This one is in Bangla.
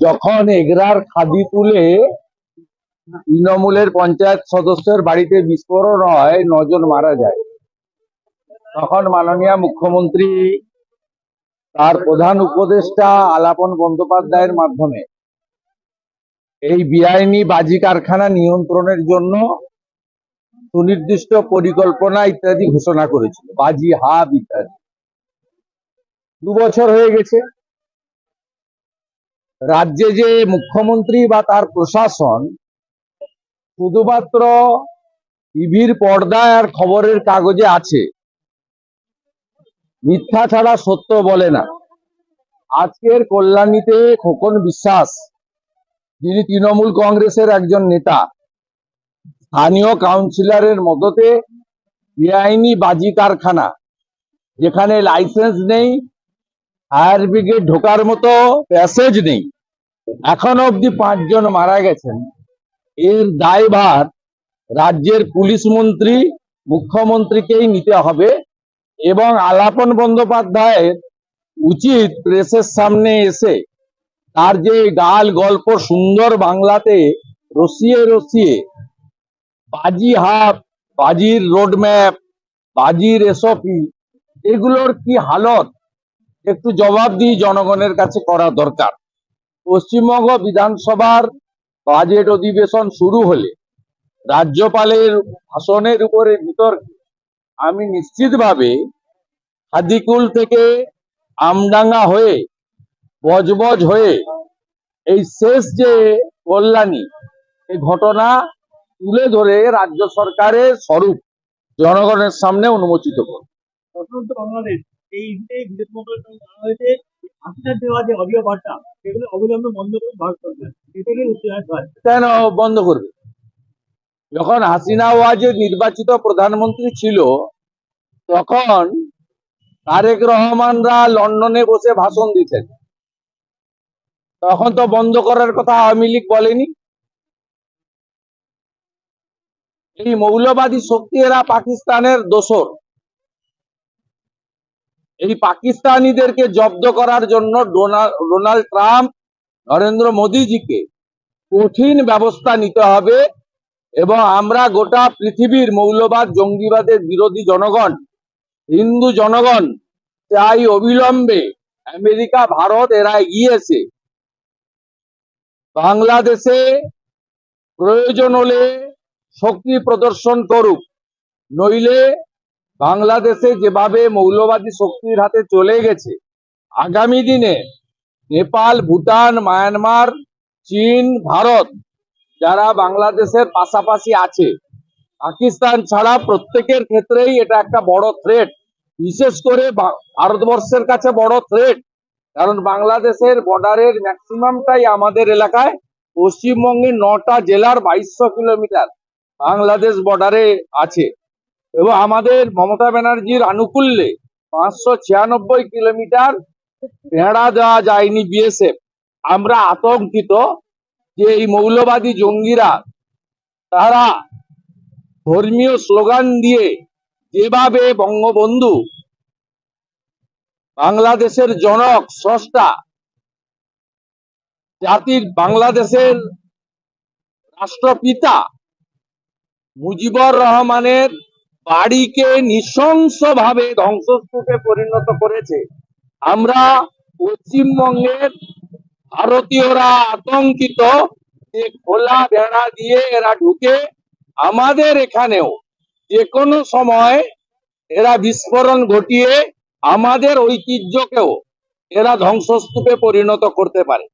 যখন এগরার খাদি তুলে তৃণমূলের পঞ্চায়েত সদস্যের বাড়িতে বিস্ফোরণ হয়, নজন মারা যায়। তখন মাননীয় মুখ্যমন্ত্রী তার প্রধান উপদেষ্টা আলাপন বন্দ্যোপাধ্যায়ের মাধ্যমে এই বেআইনি বাজি কারখানা নিয়ন্ত্রণের জন্য সুনির্দিষ্ট পরিকল্পনা ইত্যাদি ঘোষণা করেছিল। বাজি হাব ইত্যাদি। দু বছর হয়ে গেছে। রাজ্যে যে মুখ্যমন্ত্রী বা তার প্রশাসন শুধুমাত্র টিভির পর্দায় আর খবরের কাগজে আছে, মিথ্যা ছাড়া সত্য বলে না। আজকের কল্যাণীতে খোকন বিশ্বাস, যিনি তৃণমূল কংগ্রেসের একজন নেতা, স্থানীয় কাউন্সিলরের মদতে বেআইনি বাজি কারখানা, যেখানে লাইসেন্স নেই ফায়ার ব্রিগেড ঢোকার মতো প্যাসেজ নেই। এখনও অবধি পাঁচজন মারা গেছেন। এর দায়ভার রাজ্যের পুলিশ মন্ত্রী, মুখ্যমন্ত্রীকেই নিতে হবে এবং আলাপন বন্দ্যোপাধ্যায়ের উচিত প্রেসের সামনে এসে তার যে গাল গল্প সুন্দর বাংলাতে রসিয়ে রসিয়ে, বাজি হাব বাজির রোডম্যাপ, বাজির এসপি এগুলোর কি হালত? একটু জবাব দিয়ে জনগণের কাছে করা দরকার। পশ্চিমবঙ্গ বিধানসভার বাজেট অধিবেশন শুরু হলে রাজ্যপালের ভাষণের উপরে বিতর্কে আমি নিশ্চিতভাবে হাদিকুল থেকে আমডাঙ্গা হয়ে, বজবজ হয়ে এই শেষ যে কল্যাণী এই ঘটনা তুলে ধরে রাজ্য সরকারের স্বরূপ জনগণের সামনে উন্মোচিত করব। এই বিদেশ মন্ত্রণালয় জানা হয়েছে হাসিনার দেওয়া যে অডিও বার্তা, সেগুলো অবিলম্বে বন্ধ করুন ভারত সরকার। উচ্চাস কেন বন্ধ করবে? যখন হাসিনা ওয়াজের নির্বাচিত প্রধানমন্ত্রী ছিল, তখন তারেক রহমানরা লন্ডনে বসে ভাষণ দিতেন। তখন তো বন্ধ করার কথা আওয়ামী লীগ বলেনি। এই মৌলবাদী শক্তি এরা পাকিস্তানের দোসর। এই পাকিস্তানিদেরকে জব্দ করার জন্য ডোনাল্ড ট্রাম্প, নরেন্দ্র মোদীজিকে কঠিন ব্যবস্থা নিতে হবে এবং আমরা গোটা পৃথিবীর মৌলবাদ, জঙ্গিবাদের বিরোধী জনগণ, হিন্দু জনগণ চাই অবিলম্বে আমেরিকা, ভারত, এরা এগিয়েছে। বাংলাদেশে প্রয়োজন হলে শক্তি প্রদর্শন করুক, নইলে বাংলাদেশে যেভাবে মৌলবাদী শক্তির হাতে চলে গেছে, আগামী দিনে নেপাল, ভুটান, মায়ানমার, চীন, ভারত, যারা বাংলাদেশের পাশাপাশি আছে, পাকিস্তান ছাড়া প্রত্যেকের ক্ষেত্রেই এটা একটা বড় থ্রেট বিশেষ করে ভারতবর্ষের কাছে বড় থ্রেট কারণ বাংলাদেশের বর্ডারের ম্যাক্সিমামটাই আমাদের এলাকায় পশ্চিমবঙ্গের নটা জেলার বাইশশো কিলোমিটার বাংলাদেশ বর্ডারে আছে। এবং আমাদের মমতা ব্যানার্জির আনুকূল্যে পাঁচশো ছিয়ানব্বই কিলোমিটার ভেড়া দেওয়া যায়নি বিএসএফ আমরা আতঙ্কিত যে এই মৌলবাদী জঙ্গিরা, তারা ধর্মীয় স্লোগান দিয়ে যেভাবে বঙ্গবন্ধু বাংলাদেশের জনক, স্রষ্টা, জাতির বাংলাদেশের রাষ্ট্রপিতা মুজিবুর রহমানের বাড়িকে নৃশংসভাবে ধ্বংসস্তূপে পরিণত করেছে। আমরা পশ্চিমবঙ্গের ভারতীয়রা আতঙ্কিত যে খোলা বেড়া দিয়ে এরা ঢুকে আমাদের এখানেও যে কোনো সময় এরা বিস্ফোরণ ঘটিয়ে আমাদের ঐতিহ্যকেও এরা ধ্বংসস্তূপে পরিণত করতে পারে।